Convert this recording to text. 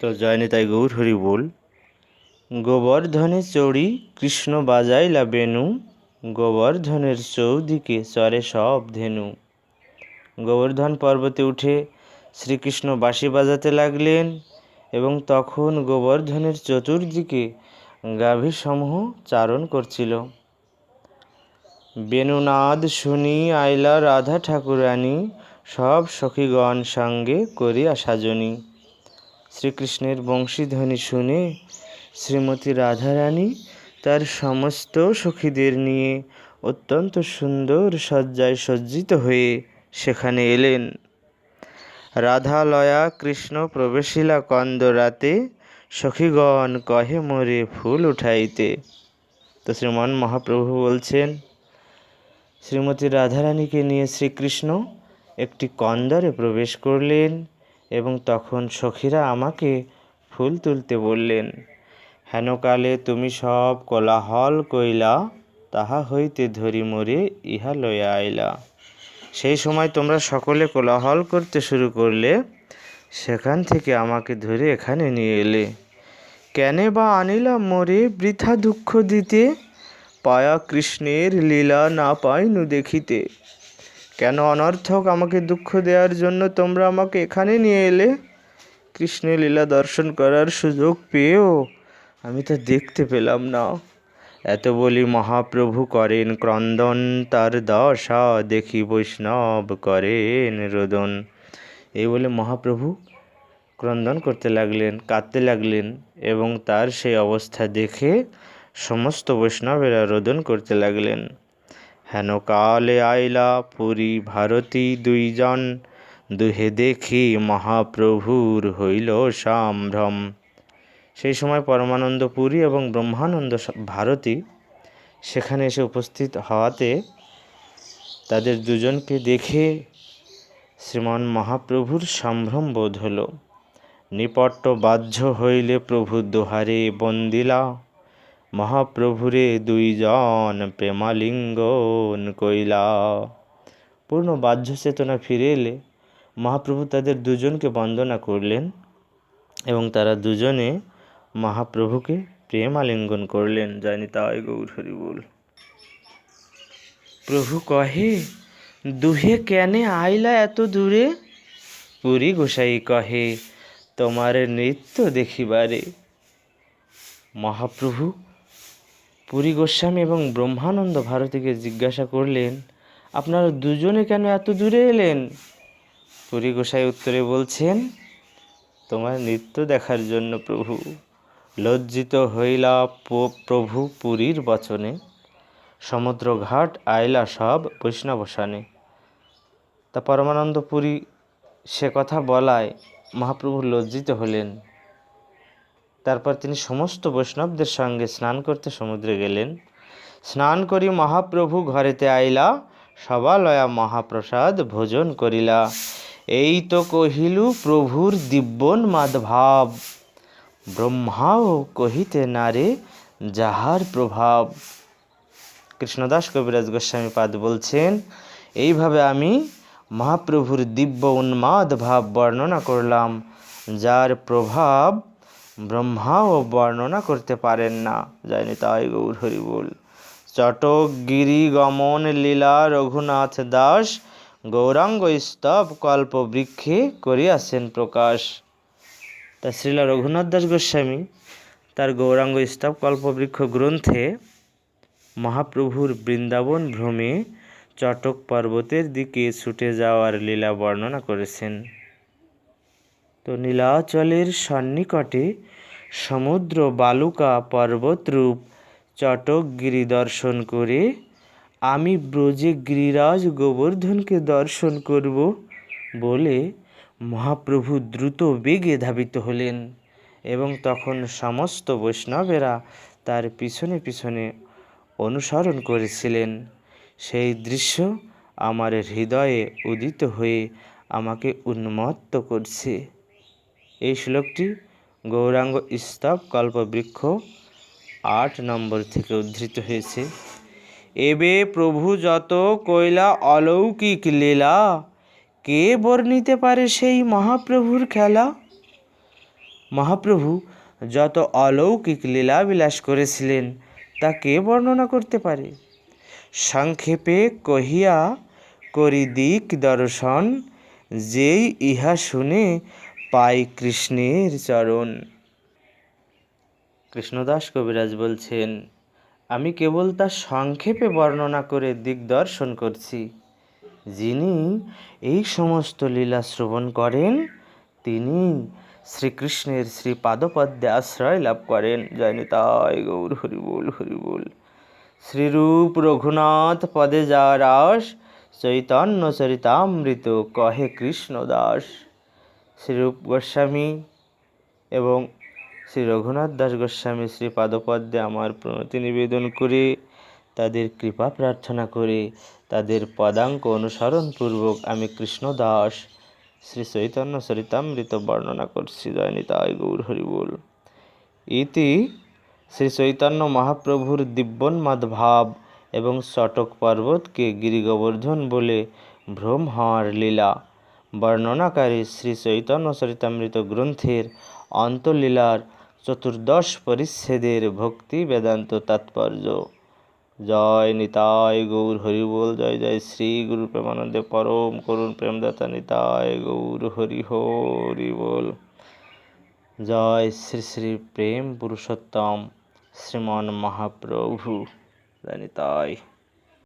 তো জয়নিতাই গৌর হরি বল। গোবর্ধনে চড়ি কৃষ্ণ বাজাইলা বেনু, গোবর্ধনের চৌদিকে চরে সব ধেনু। গোবর্ধন পর্বতে উঠে শ্রীকৃষ্ণ বাঁশি বাজাতে লাগলেন এবং তখন গোবর্ধনের চতুর্দিকে গাভীসমূহ চারণ করছিল। বেনুনাদ শুনি আইলা রাধা ঠাকুরানী, সব সখীগণ সঙ্গে করিয়া সাজনী। শ্রীকৃষ্ণের বংশীধ্বনি শুনে শ্রীমতী রাধারানী তার সমস্ত সখীদের নিয়ে অত্যন্ত সুন্দর সজ্জায় সজ্জিত হয়ে সেখানে এলেন। রাধালয়া কৃষ্ণ প্রবেশিলা কন্দ রাতে সখীগণ কহে, মোরে ফুল উঠাইতে। তো শ্রীমান মহাপ্রভু বলছেন, শ্রীমতী রাধারানীকে নিয়ে শ্রীকৃষ্ণ একটি কন্দরে প্রবেশ করলেন। এবং তখন সখীরা আমাকে ফুল তুলতে বললেন, হেনকালে তুমি সব কোলাহল কইলা, তাহা হইতে ধরি মরে ইহা লইয়া আইলা। সেই সময় তোমরা সকলে কোলাহল করতে শুরু করলে, সেখান থেকে আমাকে ধরে এখানে নিয়ে এলে। কেনে বা আনিলাম মরে বৃথা দুঃখ দিতে, পায়া কৃষ্ণের লীলা না পাইনু দেখিতে। কেন অনর্থক আমাকে দুঃখ দেওয়ার জন্য তোমরা আমাকে এখানে নিয়ে এলে? কৃষ্ণের লীলা দর্শন করার সুযোগ পেয়েও আমি তা দেখতে পেলাম না। এত বলি মহাপ্রভু করেন ক্রন্দন, তার দশা দেখি বৈষ্ণব করেন রোদন। এই বলে মহাপ্রভু ক্রন্দন করতে লাগলেন, কাঁদতে লাগলেন এবং তার সেই অবস্থা দেখে সমস্ত বৈষ্ণবেরা রোদন করতে লাগলেন। হেন কালে আইলা পুরী ভারতী দুইজন। দুহে দেখি মহাপ্রভুর হইল সম্ভ্রম। সেই সময় পরমানন্দ পুরী এবং ব্রহ্মানন্দ ভারতী সেখানে এসে উপস্থিত হওয়াতে তাদের দুজনকে দেখে শ্রীমান মহাপ্রভুর সম্ভ্রম বোধ হল। নিপট্ট বাহ্য হইলে প্রভু দোহারে বন্দিলা। মহাপ্রভুরে দুইজন প্রেমালিঙ্গন কইলা। পূর্ণ বাহ্য চেতনা ফিরে এলে মহাপ্রভু তাদের দুজনকে বন্দনা করলেন এবং তারা দুজনে মহাপ্রভুকে প্রেম আলিঙ্গন করলেন। জানি তাই গৌর হরি বল। প্রভু কহে, দুহে কেনে আইলা এত দূরে? পুরী গোসাই কহে, তোমার নৃত্য দেখিবারে। মহাপ্রভু পুরী গোস্বামী এবং ব্রহ্মানন্দ ভারতীকে জিজ্ঞাসা করলেন, আপনারা দুজনে কেন এত দূরে এলেন? পুরী গোসাই উত্তরে বলছেন, তোমার নৃত্য দেখার জন্য প্রভু, লজ্জিত হইলা প্রভু পুরীর বচনে। সমুদ্র ঘাট আইলা সব বৈষ্ণবসানে। তা পরমানন্দ পুরী সে কথা বলায় মহাপ্রভু লজ্জিত হলেন। তারপর তিনি সমস্ত বৈষ্ণবদের সঙ্গে স্নান করতে সমুদ্রে গেলেন। স্নান করি মহাপ্রভু ঘরেতে আইলা, সবালয়া মহাপ্রসাদ ভোজন করিলা। এই তো কহিলু প্রভুর দিব্যন মাধভাব, ব্রহ্মাও কহিতে নারে যাহার প্রভাব। কৃষ্ণদাস কবিরাজ গোস্বামী পাদ বলছেন, এইভাবে আমি মহাপ্রভুর দিব্য উন্মাদ ভাব বর্ণনা করলাম, যার প্রভাব ব্রহ্মাও বর্ণনা করতে পারেন না। যায়নি তাই, গৌর হরি বল। চটকগিরি গমন লীলা রঘুনাথ দাস গৌরাঙ্গ স্তব কল্প বৃক্ষে করিয়াছেন প্রকাশ। তা শ্রীলা রঘুনাথ দাস গোস্বামী, তার গৌরাঙ্গ স্তব কল্পবৃক্ষ গ্রন্থে মহাপ্রভুর বৃন্দাবন ভ্রমে চটক পর্বতের দিকে ছুটে যাওয়ার লীলা বর্ণনা করেছেন। তো নীলাচলের সন্নিকটে সমুদ্র বালুকা পর্বতরূপ চটকগিরি দর্শন করে আমি ব্রজে গিরিরাজ গোবর্ধনকে দর্শন করব বলে মহাপ্রভু দ্রুত বেগে ধাবিত হলেন এবং তখন সমস্ত বৈষ্ণবেরা তার পিছনে পিছনে অনুসরণ করেছিলেন। সেই দৃশ্য আমার হৃদয়ে উদিত হয়ে আমাকে উন্মত্ত করছে। এই শ্লোকটি গৌরাঙ্গ স্তব কল্পবৃক্ষ আট নম্বর থেকে উদ্ধৃত হয়েছে। এবে প্রভু যত কইলা অলৌকিক লীলা, কে বর্ণিতে পারে সেই মহাপ্রভুর খেলা? মহাপ্রভু যত অলৌকিক লীলা বিলাস করেছিলেন, তা কে বর্ণনা করতে পারে? সংক্ষেপে কহিয়া করি দিক দর্শন, যেই ইহা শুনে পাই কৃষ্ণের চরণ। কৃষ্ণদাস কবিরাজ বলছেন, আমি কেবল তা সংক্ষেপে বর্ণনা করে দিগদর্শন করছি। যিনি এই সমস্ত লীলা শ্রবণ করেন, তিনি শ্রীকৃষ্ণের শ্রী পাদপদ্মে আশ্রয় লাভ করেন। জয় নিতাই গৌর হরিবোল হরিবোল শ্রীরূপ রঘুনাথ পদে যা রাস, চৈতন্য চরিতামৃত কহে কৃষ্ণ দাস শ্রীরূপ গোস্বামী এবং শ্রী রঘুনাথ দাস গোস্বামী শ্রী পাদপদ্মে আমার প্রণতি নিবেদন করে। তাদের কৃপা প্রার্থনা করে। তাদের পদাঙ্ক অনুসরণপূর্বক আমি কৃষ্ণ দাস শ্রী চৈতন্য চরিতামৃত বর্ণনা করছি। জয়নিতায় গৌর হরিবোল ইতি শ্রী চৈতন্য মহাপ্রভুর দিব্যন্মাদ ভাব এবং চটক পর্বতকে গিরিগোবর্ধন বলে ভ্রম হওয়ার লীলা। বর্ণনাকারী শ্রী চৈতন্য চরিতামৃত গ্রন্থের অন্তলীলার চতুর্দশ পরিচ্ছেদের ভক্তি বেদান্ত তাৎপর্য। জয় নিতাই গৌর হরিবোল জয় জয় শ্রী গুরু প্রেমানন্দে, পরম করুণ প্রেমদাতা নিতাই গৌর হরি হরি বল। জয় শ্রী শ্রী প্রেম পুরুষোত্তম, শ্রীমন মহাপ্রভু নিতাই।